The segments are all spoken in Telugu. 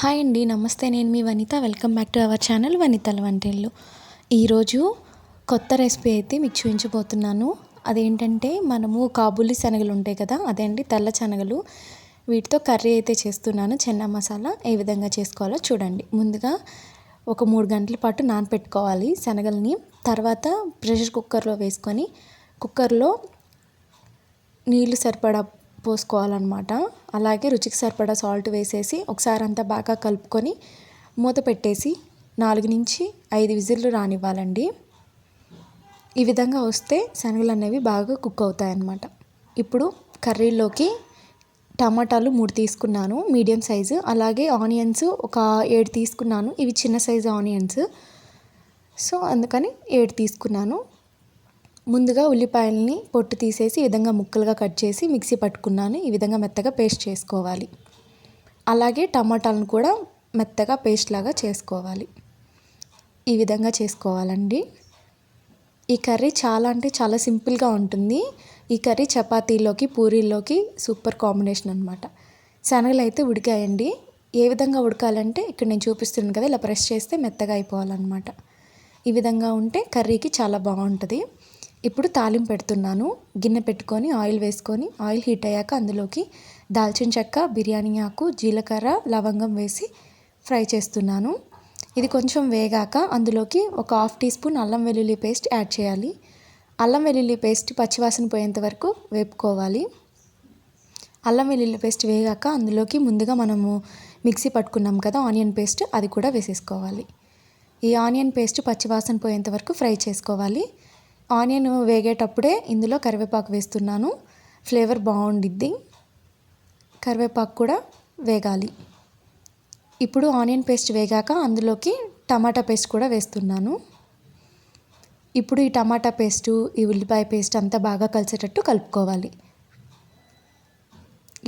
హాయ్ అండి నమస్తే. నేను మీ Vanitha. Welcome back to our channel వనితల వంటిల్లు ఈరోజు కొత్త రెసిపీ అయితే మీకు చూపించబోతున్నాను. అదేంటంటే మనము కాబూలి శనగలు ఉంటాయి కదా అదే అండి తెల్ల శనగలు. వీటితో కర్రీ అయితే చేస్తున్నాను. చెన్న మసాలా ఏ విధంగా చేసుకోవాలో చూడండి. ముందుగా ఒక మూడు గంటల పాటు నానపెట్టుకోవాలి శనగల్ని. తర్వాత ప్రెషర్ కుక్కర్లో వేసుకొని కుక్కర్లో నీళ్ళు సరిపడా పోసుకోవాలన్నమాట. అలాగే రుచికి సరిపడా సాల్ట్ వేసేసి ఒకసారి అంతా బాగా కలుపుకొని మూత పెట్టేసి నాలుగు నుంచి ఐదు విజిల్లు రానివ్వాలండి. ఈ విధంగా వస్తే శనగలు అనేవి బాగా కుక్ అవుతాయి అన్నమాట ఇప్పుడు కర్రీలోకి టమాటాలు మూడు తీసుకున్నాను మీడియం సైజు. అలాగే ఆనియన్స్ ఒక ఏడు తీసుకున్నాను. ఇవి చిన్న సైజు ఆనియన్స్. సో అందుకని ఏడు తీసుకున్నాను. ముందుగా ఉల్లిపాయలని పొట్టు తీసేసి ఈ విధంగా ముక్కలుగా కట్ చేసి మిక్సీ పట్టుకున్నాను. ఈ విధంగా మెత్తగా పేస్ట్ చేసుకోవాలి. అలాగే టమాటాలను కూడా మెత్తగా పేస్ట్ లాగా చేసుకోవాలి. ఈ విధంగా చేసుకోవాలండి. ఈ కర్రీ చాలా అంటే చాలా సింపుల్గా ఉంటుంది. ఈ కర్రీ చపాతీలోకి పూరీల్లోకి సూపర్ కాంబినేషన్ అనమాట శనగలు అయితే ఉడికాయండి. ఏ విధంగా ఉడకాలంటే ఇక్కడ నేను చూపిస్తున్నాను కదా ఇలా ప్రెస్ చేస్తే మెత్తగా అయిపోవాలన్నమాట. ఈ విధంగా ఉంటే కర్రీకి చాలా బాగుంటుంది. ఇప్పుడు తాలింపు పెడుతున్నాను. గిన్నె పెట్టుకొని ఆయిల్ వేసుకొని ఆయిల్ హీట్ అయ్యాక అందులోకి దాల్చిన చెక్క బిర్యానీ ఆకు జీలకర్ర లవంగం వేసి ఫ్రై చేస్తున్నాను. ఇది కొంచెం వేగాక అందులోకి ఒక హాఫ్ టీ స్పూన్ అల్లం వెల్లుల్లి పేస్ట్ యాడ్ చేయాలి. అల్లం వెల్లుల్లి పేస్ట్ పచ్చివాసన పోయేంత వరకు వేపుకోవాలి. అల్లం వెల్లుల్లి పేస్ట్ వేగాక అందులోకి ముందుగా మనము మిక్సీ పట్టుకున్నాం కదా ఆనియన్ పేస్ట్ అది కూడా వేసేసుకోవాలి. ఈ ఆనియన్ పేస్ట్ పచ్చివాసన పోయేంత వరకు ఫ్రై చేసుకోవాలి. ఆనియన్ వేగేటప్పుడే ఇందులో కరివేపాకు వేస్తున్నాను. ఫ్లేవర్ బాగుండిద్ది. కరివేపాకు కూడా వేగాలి. ఇప్పుడు ఆనియన్ పేస్ట్ వేగాక అందులోకి టమాటా పేస్ట్ కూడా వేస్తున్నాను. ఇప్పుడు ఈ టమాటా పేస్టు ఈ ఉల్లిపాయ పేస్ట్ అంతా బాగా కలిసేటట్టు కలుపుకోవాలి.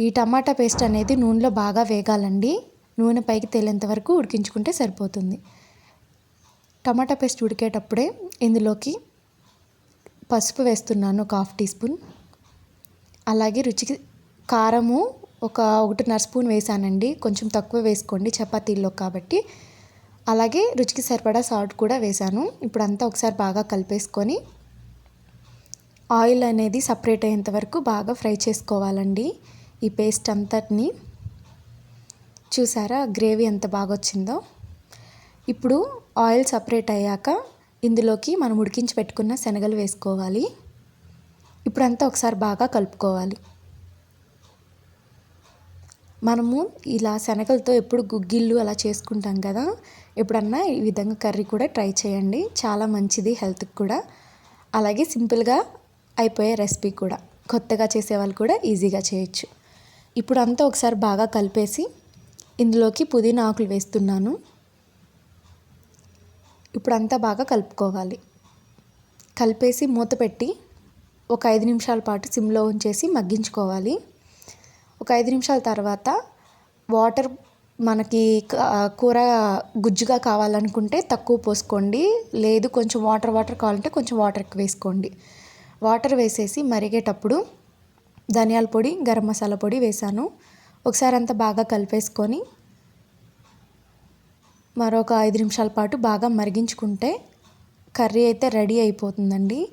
ఈ టమాటా పేస్ట్ అనేది నూనెలో బాగా వేగాలండి. నూనె పైకి తేలేంత వరకు ఉడికించుకుంటే సరిపోతుంది. టమాటా పేస్ట్ ఉడికేటప్పుడే ఇందులోకి పసుపు వేస్తున్నాను ఒక హాఫ్ టీ స్పూన్. అలాగే రుచికి కారము ఒక ఒకటిన్నర స్పూన్ వేసానండి. కొంచెం తక్కువ వేసుకోండి చపాతీల్లో కాబట్టి. అలాగే రుచికి సరిపడా సాల్ట్ కూడా వేసాను. ఇప్పుడు అంతా ఒకసారి బాగా కలిపేసుకొని ఆయిల్ అనేది సపరేట్ అయ్యేంత వరకు బాగా ఫ్రై చేసుకోవాలండి. ఈ పేస్ట్ అంతటిని. చూసారా గ్రేవీ ఎంత బాగా వచ్చిందో ఇప్పుడు ఆయిల్ సపరేట్ అయ్యాక ఇందులోకి మనం ఉడికించి పెట్టుకున్న శనగలు వేసుకోవాలి. ఇప్పుడంతా ఒకసారి బాగా కలుపుకోవాలి. మనము ఇలా శనగలతో ఎప్పుడు గుగ్గిళ్ళు అలా చేసుకుంటాం కదా ఎప్పుడన్నా ఈ విధంగా కర్రీ కూడా ట్రై చేయండి. చాలా మంచిది హెల్త్కి కూడా. అలాగే సింపుల్గా అయిపోయే రెసిపీ కూడా. కొత్తగా చేసేవాళ్ళు కూడా ఈజీగా చేయొచ్చు. ఇప్పుడు అంతా ఒకసారి బాగా కలిపేసి ఇందులోకి పుదీనా ఆకులు వేస్తున్నాను. ఇప్పుడు అంతా బాగా కలుపుకోవాలి. కలిపేసి మూత పెట్టి ఒక ఐదు నిమిషాల పాటు సిమ్లో ఉంచేసి మగ్గించుకోవాలి. ఒక ఐదు నిమిషాల తర్వాత వాటర్ మనకి కూర గుజ్జుగా కావాలనుకుంటే తక్కువ పోసుకోండి. లేదు కొంచెం వాటర్ వాటర్ కావాలంటే కొంచెం వాటర్ ఎక్కువ వేసుకోండి. వాటర్ వేసేసి మరిగేటప్పుడు ధనియాల పొడి గరం మసాలా పొడి వేసాను. ఒకసారి అంతా బాగా కలిపేసుకొని మరొక ఐదు నిమిషాల పాటు బాగా మరిగించుకుంటే కర్రీ అయితే రెడీ అయిపోతుందండి.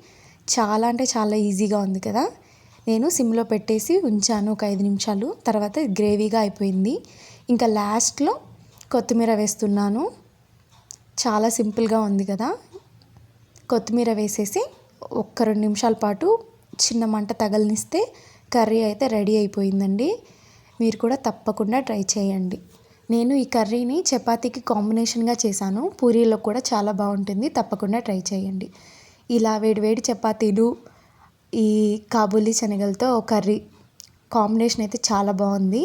చాలా అంటే చాలా ఈజీగా ఉంది కదా. నేను సిమ్లో పెట్టేసి ఉంచాను ఒక ఐదు నిమిషాలు. తర్వాత గ్రేవీగా అయిపోయింది. ఇంకా లాస్ట్లో కొత్తిమీర వేస్తున్నాను. చాలా సింపుల్గా ఉంది కదా. కొత్తిమీర వేసేసి ఒక్క రెండు నిమిషాల పాటు చిన్న మంట తగలనిస్తే కర్రీ అయితే రెడీ అయిపోయిందండి. మీరు కూడా తప్పకుండా ట్రై చేయండి. నేను ఈ కర్రీని చపాతీకి కాంబినేషన్గా చేశాను. పూరీలో కూడా చాలా బాగుంటుంది. తప్పకుండా ట్రై చేయండి. ఇలా వేడివేడి చపాతీలు ఈ కాబూలీ శనగలతో కర్రీ కాంబినేషన్ అయితే చాలా బాగుంది.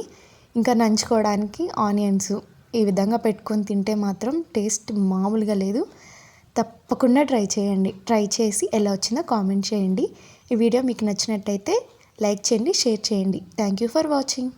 ఇంకా నంచుకోవడానికి ఆనియన్స్ ఈ విధంగా పెట్టుకొని తింటే మాత్రం టేస్ట్ మామూలుగా లేదు. తప్పకుండా ట్రై చేయండి. ట్రై చేసి ఎలా వచ్చిందో కామెంట్ చేయండి. ఈ వీడియో మీకు నచ్చినట్టయితే లైక్ చేయండి షేర్ చేయండి. Thank you for watching.